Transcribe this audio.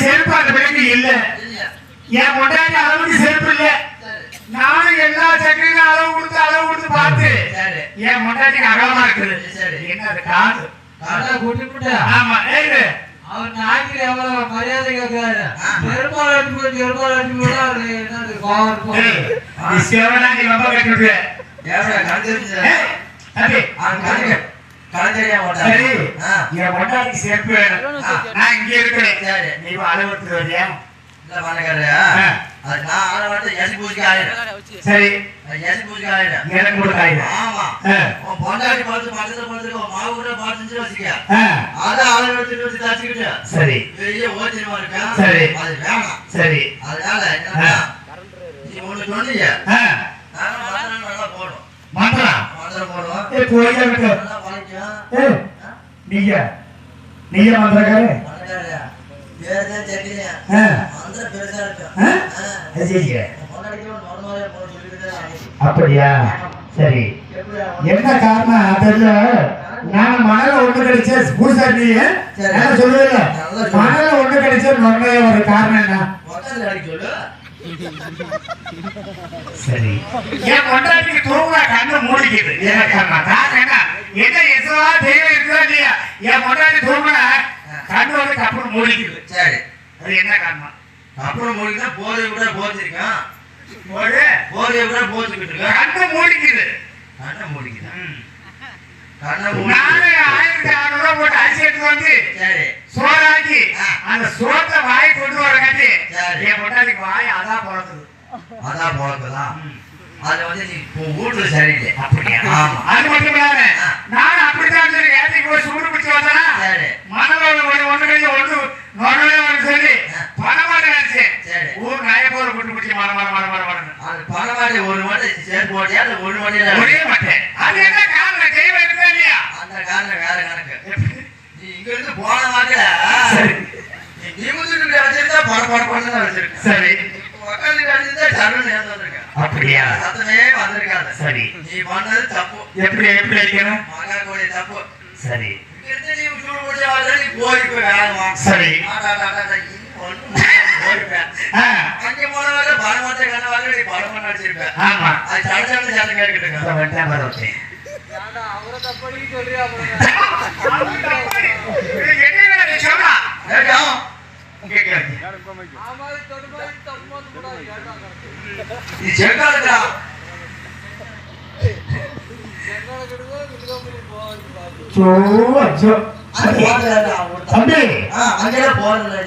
செருப்பு அந்த பிள்ளைக்கு இல்ல. என் பொண்டாட்டி அளவுக்கு செருப்பு இல்ல. நானும் எல்லா சக்கரையும் அளவு கொடுத்து அளவு கொடுத்து பார்த்து என் பொண்டாட்டிக்கு அகலமா இருக்குது. சரி. என்ன அது காது? ஆமா ஏய் அவர் நாய்க்கு எவ்வளவு மரியாதை கேட்கிறாரு. பெருமாள் அடிப்பு பெருமாள் அடிப்பு அவரு என்னது கோவம் இருக்கும். ரொம்ப சரி. என் செருப்பு வேணும். நான் இங்க இருக்கிறேன் சரி நீ வரியா? இல்ல. அது நான் மட்டும் எசி பூஜைக்கு ஆயிடும் சரி. எசி பூஜைக்கு ஆயிடும் எனக்கு கூட காயுது ஆமா. உன் பொண்டாட்டி பார்த்து பக்கத்துல பார்த்துட்டு உன் மாவு கூட பார்த்துச்சு வச்சுக்க. அதை எடுத்துட்டு வச்சு தச்சுக்கிட்டு. சரி. பெரிய சரி. அது வேணாம். சரி. அதனால நீ ஒண்ணு சொன்னீங்க நானும் மந்திரம் நல்லா போடும் மந்திரம்? மந்திரம் போடுவோம் ஏய், நீங்க. நீங்க மந்திரக்காரு. அப்படியா? சரி. என்ன காரணம்? தெரியல. நான் மணல ஒண்ணு கிடைச்ச நீ சொல்லு. மணல ஒண்ணு கிடைச்ச ஒரு காரணம் என்ன? சரி. என் பொண்டாட்டிக்கு தூங்குற கண்ணு மூடிக்குது. என்ன காரணம்? காரணம் என்ன? எதுவா தெய்வம் இருக்குதா இல்லையா? என் பொண்டாட்டி தூங்குனா கண்ணு வந்து கப்புனு மூடிக்குது. சரி. அது என்ன காரணம்? அப்புறம் முடிஞ்சா போதை கூட போத்திருக்கான் ஒரு போதை? கூட போத்துக்கிட்டு இருக்கான். கண்ணு மூடிக்குது. கண்ணை மூடிக்குதான் ம். கண்ணை மூடி ஆயிரத்தி அறுநூறு போட்டு அரிசி எடுத்து வந்து சரி. சோறாக்கி. அந்த சோத்தை வாய் கொண்டு வர கட்டி. என் பொண்டாட்டிக்கு வாய் அதான் பிறக்குது அதான் போக்குதான் அது வந்து உன் வீட்டுல சரியில்லை. அப்படியா? ஆமா. அது மட்டும் இல்லாம. நான் அப்படித்தான் போய் சூடு பிடிச்சு மணலோட ஒன்று நொடனே ஒன்று சொல்லி ஆ. பணமாட்ட நினைச்சேன் சரி. ஊர் நாய போற கொண்டு பிடிச்சி மர மர மர மர மரன்னு அது ஒரு மாட்டி சேர்த்து போட்டியா? ஒரு மாட்டியில ஒரே மாட்டேன் அது என்ன காரணம்? தெய்வம் இல்லையா? அந்த காரணம் வேற கணக்கு. நீ இங்க இருந்து போன சரி. நீ நிமிஷத்துக்கு வச்சிருந்தா பட பட பண்ணு தான் வச்சிருக்க சரி. உட்காந்து அடிச்சிருந்தா சரண் வந்திருக்க அப்படியா சத்தமே வந்திருக்காது சரி நீ பண்ணது தப்பு எப்படி எப்படி வைக்கணும் மகா கோடி தப்பு சரி இங்க இருந்து நீ சூடு முடிச்ச வர நீ போய்க்கு வேணுமா சரி போயிருப்பேன் ஆ, அங்க போன வர பணமாட்ட கண்ண வர ఈ జెండాలు చూ అచ్చ అదే పోవాలి